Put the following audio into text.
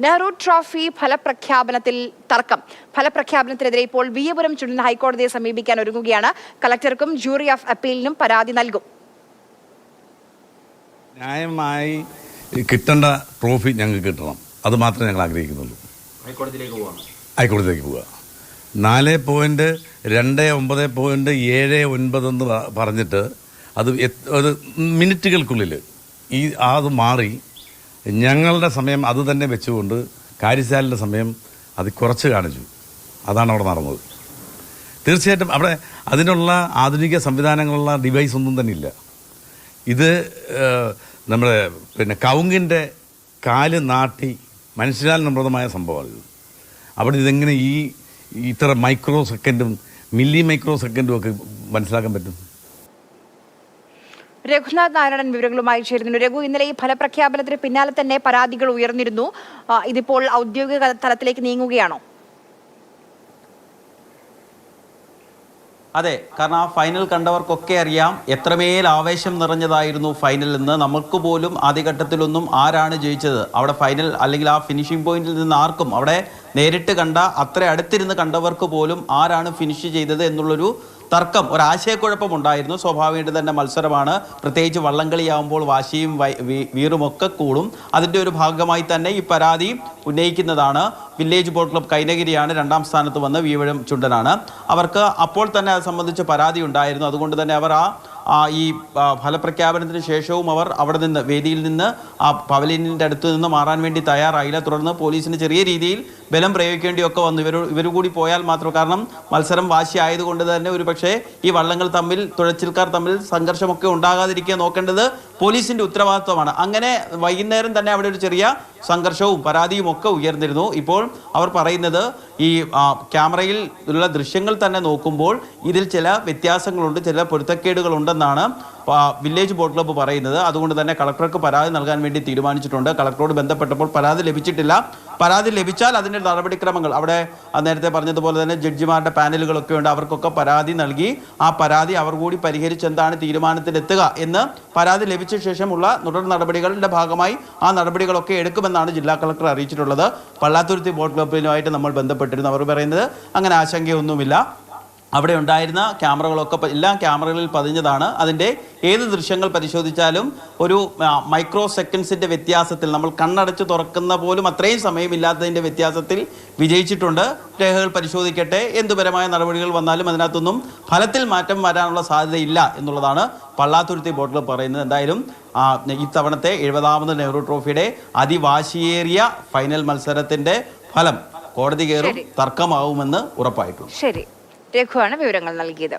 Nehru trophy ഫലപ്രഖ്യാപനത്തിൽ തർക്കം. ഫലപ്രഖ്യാപനത്തിനെതിരെ ഇപ്പോൾ വിയപുരം ചുണ്ടൻ ഹൈക്കോടതിയെ സമീപിക്കാൻ ഒരുങ്ങുകയാണ്. കളക്ടർക്കും ജൂറി ഓഫ് അപ്പീലിനും പരാതി നൽകും. ന്യായമായി കിട്ടേണ്ട ട്രോഫി ഞങ്ങൾക്ക് കിട്ടണം. അത് മാത്രമേ ഞങ്ങൾ ആഗ്രഹിക്കുന്നുള്ളൂ. ഹൈക്കോടതിയിലേക്ക് പോവാണ്. ഹൈക്കോടതിയിലേക്ക് പോവുക. നാല് പോയിന്റ് രണ്ട് ഒമ്പത് പോയിന്റ് ഏഴ് ഒൻപത് എന്ന് പറഞ്ഞിട്ട് അത് എത്- മിനിറ്റുകൾക്കുള്ളിൽ ഈ അത് മാറി ഞങ്ങളുടെ സമയം അത് തന്നെ വെച്ചുകൊണ്ട് കാര്യശാലിന്റെ സമയം അത് കുറച്ച് കാണിച്ചു. അതാണ് അവിടെ നടന്നത്. തീർച്ചയായിട്ടും അവിടെ അതിനുള്ള ആധുനിക സംവിധാനങ്ങളുള്ള ഡിവൈസ് ഒന്നും തന്നെ ഇല്ല. ഇത് നമ്മുടെ പിന്നെ കവുങ്ങിന്റെ കാൽ നാട്ടി മനുഷ്യരാൽ നിർമ്മിതമായ സംഭവമാണ് ഇത്. അവിടെ ഇതെങ്ങനെ ഈ ഇത്ര മൈക്രോ സെക്കൻഡും മില്ലി മൈക്രോ സെക്കൻഡും ഒക്കെ മനസ്സിലാക്കാൻ പറ്റും? രഘുനാഥ് നാരായണൻ വിവരങ്ങളുമായി ചേരുന്നു രഘു ഇന്നലെ ഈ ഫലപ്രഖ്യാപനത്തിന് പിന്നാലെ തന്നെ പരാതികൾ ഉയർന്നിരുന്നു. ഇതിപ്പോൾ ഔദ്യോഗിക തലത്തിലേക്ക് നീങ്ങുകയാണോ? അതെ കാരണം ആ ഫൈനൽ കണ്ടവർക്കൊക്കെ അറിയാം എത്രമേൽ ആവേശം നിറഞ്ഞതായിരുന്നു ഫൈനൽ എന്ന്. നമുക്ക് പോലും ആദ്യഘട്ടത്തിലൊന്നും ആരാണ് ജയിച്ചത്? അവിടെ ഫൈനൽ അല്ലെങ്കിൽ ആ ഫിനിഷിംഗ് പോയിന്റിൽ നിന്ന് ആർക്കും അവിടെ നേരിട്ട് കണ്ട അത്ര അടുത്തിരുന്ന് കണ്ടവർക്ക് പോലും ആരാണ് ഫിനിഷ് ചെയ്തത് എന്നുള്ളൊരു തർക്കം ഒരാശയക്കുഴപ്പം ഉണ്ടായിരുന്നു. സ്വാഭാവികമായിട്ട് തന്നെ മത്സരമാണ്. പ്രത്യേകിച്ച് വള്ളംകളിയാവുമ്പോൾ വാശിയും വീറുമൊക്കെ കൂടും. അതിന്റെ ഒരു ഭാഗമായി തന്നെ ഈ പരാതി ഉന്നയിക്കുന്നതാണ്. വില്ലേജ് ബോട്ട് ക്ലബ് കൈനഗിരിയാണ് രണ്ടാം സ്ഥാനത്ത് വന്ന് വീവഴം ചുണ്ടനാണ്. അവർക്ക് അപ്പോൾ തന്നെ അത് സംബന്ധിച്ച് പരാതി ഉണ്ടായിരുന്നു. അതുകൊണ്ട് തന്നെ അവർ ആ ഈ ഫലപ്രഖ്യാപനത്തിന് ശേഷവും അവർ അവിടെ നിന്ന് വേദിയിൽ നിന്ന് ആ പവലിയനിന്റെ അടുത്ത് നിന്ന് മാറാൻ വേണ്ടി തയ്യാറായില്ല. തുടർന്ന് പോലീസിന് ചെറിയ രീതിയിൽ ബലം പ്രയോഗിക്കേണ്ടിയൊക്കെ വന്നു. ഇവർ ഇവർ കൂടി പോയാൽ മാത്രം. കാരണം മത്സരം വാശിയായതുകൊണ്ട് തന്നെ ഒരു പക്ഷേ ഈ വള്ളങ്ങൾ തമ്മിൽ തുഴച്ചിൽക്കാർ തമ്മിൽ സംഘർഷമൊക്കെ ഉണ്ടാകാതിരിക്കുക നോക്കേണ്ടത് പോലീസിന്റെ ഉത്തരവാദിത്വമാണ്. അങ്ങനെ വൈകുന്നേരം തന്നെ അവിടെ ഒരു ചെറിയ സംഘർഷവും പരാതിയും ഒക്കെ ഉയർന്നിരുന്നു. ഇപ്പോൾ അവർ പറയുന്നത് ഈ ക്യാമറയിൽ ഉള്ള ദൃശ്യങ്ങൾ തന്നെ നോക്കുമ്പോൾ ഇതിൽ ചില വ്യത്യാസങ്ങളുണ്ട് ചില പൊരുത്തക്കേടുകളുണ്ടെന്നാണ് വില്ലേജ് ബോട്ട് ക്ലബ്ബ് പറയുന്നത്. അതുകൊണ്ട് തന്നെ കളക്ടർക്ക് പരാതി നൽകാൻ വേണ്ടി തീരുമാനിച്ചിട്ടുണ്ട്. കളക്ടറോട് ബന്ധപ്പെട്ടപ്പോൾ പരാതി ലഭിച്ചിട്ടില്ല. പരാതി ലഭിച്ചാൽ അതിന്റെ നടപടിക്രമങ്ങൾ അവിടെ നേരത്തെ പറഞ്ഞതുപോലെ തന്നെ ജഡ്ജിമാരുടെ പാനലുകളൊക്കെ ഉണ്ട് അവർക്കൊക്കെ പരാതി നൽകി. ആ പരാതി അവർ കൂടി പരിഹരിച്ച് എന്താണ് തീരുമാനത്തിലെത്തുക എന്ന് പരാതി ലഭിച്ച ശേഷമുള്ള തുടർ നടപടികളുടെ ഭാഗമായി ആ നടപടികളൊക്കെ എടുക്കുമെന്നാണ് ജില്ലാ കളക്ടർ അറിയിച്ചിട്ടുള്ളത്. പള്ളാത്തുരുത്തി ബോട്ട് ക്ലബ്ബിനുമായിട്ട് നമ്മൾ ബന്ധപ്പെട്ടിരുന്നു. അവർ പറയുന്നത് അങ്ങനെ ആശങ്കയൊന്നുമില്ല. അവിടെ ഉണ്ടായിരുന്ന ക്യാമറകളൊക്കെ എല്ലാ ക്യാമറകളിൽ പതിഞ്ഞതാണ്. അതിന്റെ ഏത് ദൃശ്യങ്ങൾ പരിശോധിച്ചാലും ഒരു മൈക്രോ സെക്കൻഡ്സിന്റെ വ്യത്യാസത്തിൽ നമ്മൾ കണ്ണടച്ച് തുറക്കുന്ന പോലും അത്രയും സമയമില്ലാത്തതിന്റെ വ്യത്യാസത്തിൽ വിജയിച്ചിട്ടുണ്ട്. രേഖകൾ പരിശോധിക്കട്ടെ. എന്തുപരമായ നടപടികൾ വന്നാലും അതിനകത്തൊന്നും ഫലത്തിൽ മാറ്റം വരാനുള്ള സാധ്യതയില്ല എന്നുള്ളതാണ് പള്ളാത്തുരുത്തി ബോട്ടിൽ പറയുന്നത്. എന്തായാലും ആ, ഇത്തവണത്തെ എഴുപതാമത് നെഹ്റു ട്രോഫിയുടെ അതിവാശിയേറിയ ഫൈനൽ മത്സരത്തിന്റെ ഫലം കോടതി കയറും തർക്കമാവുമെന്ന് ഉറപ്പായിട്ടുണ്ട്. ശരി. രഘുവാണ് വിവരങ്ങൾ നൽകിയത്.